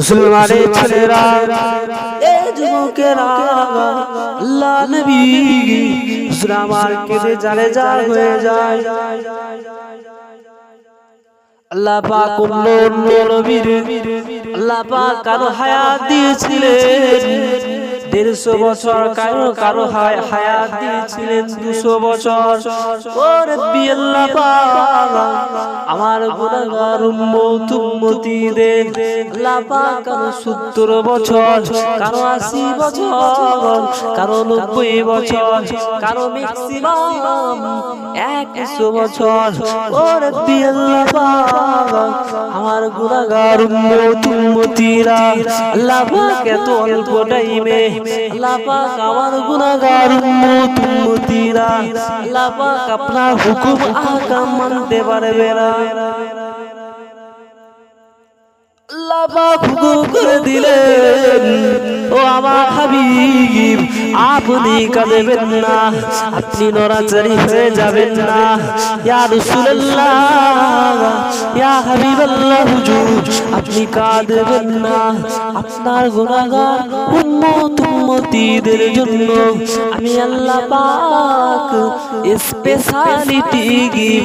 মুসলমানের ছেলেরা এ যুবকেরা আল্লাহ নবী। হুজুর আমার কেঁদে জারে জার হয়ে যায়। আল্লাহ পাক নবীর আল্লাহ পাক কারও হায়াত দিয়েছিলেন। দেড়শো বছর কারও কারও হায়- হায়াত দিয়েছিলেন দুশো বছর। আমার গুনাহগার উম্মতিদের কারও সত্তর বছর কারও আশি বছর কারও নব্বই বছর কারও ম্যাক্সিমাম একশো বছর। ও রব্বি আল্লাহ পাক আমার উম্মত উম্মতিরা আল্লাহ এত অল্প টাইমে আল্লাহ আমার গুনাহগার উম্মত উম্মতিরা আল্লাহ আপনার হুকুম আহকাম মানতে পারবে না। আল্লাহ হুকুম করে দিলেন। ও আমার হাবিব আপনি কাঁদবেন না। আপনি নড়াচড়ি হয়ে যাবেন না। ইয়া রাসূলুল্লাহ। ইয়া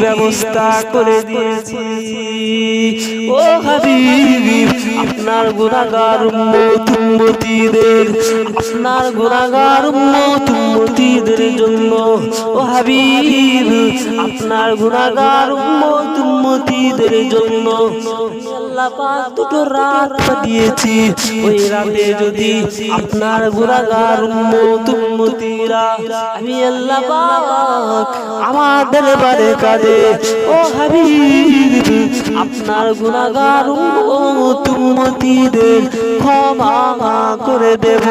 ব্যবস্থা করে দিয়েছি। ও হাবিব, আপনার গুনাহগার উম্মত উম্মতিদের, আপনার গুনাহগার উম্মত জন্য। ও হাবিব আপনার উম্মত উম্মতিদের জন্য আল্লাহ পাক দুটো রাত পাঠিয়েছি ওই রাতে যদি আপনার উম্মত উম্মতিরা আমি আল্লাহ পাক আমাদের বারে কাঁদে। ও হাবিব আপনার উম্মত উম্মতিদের ক্ষমা করে দেব।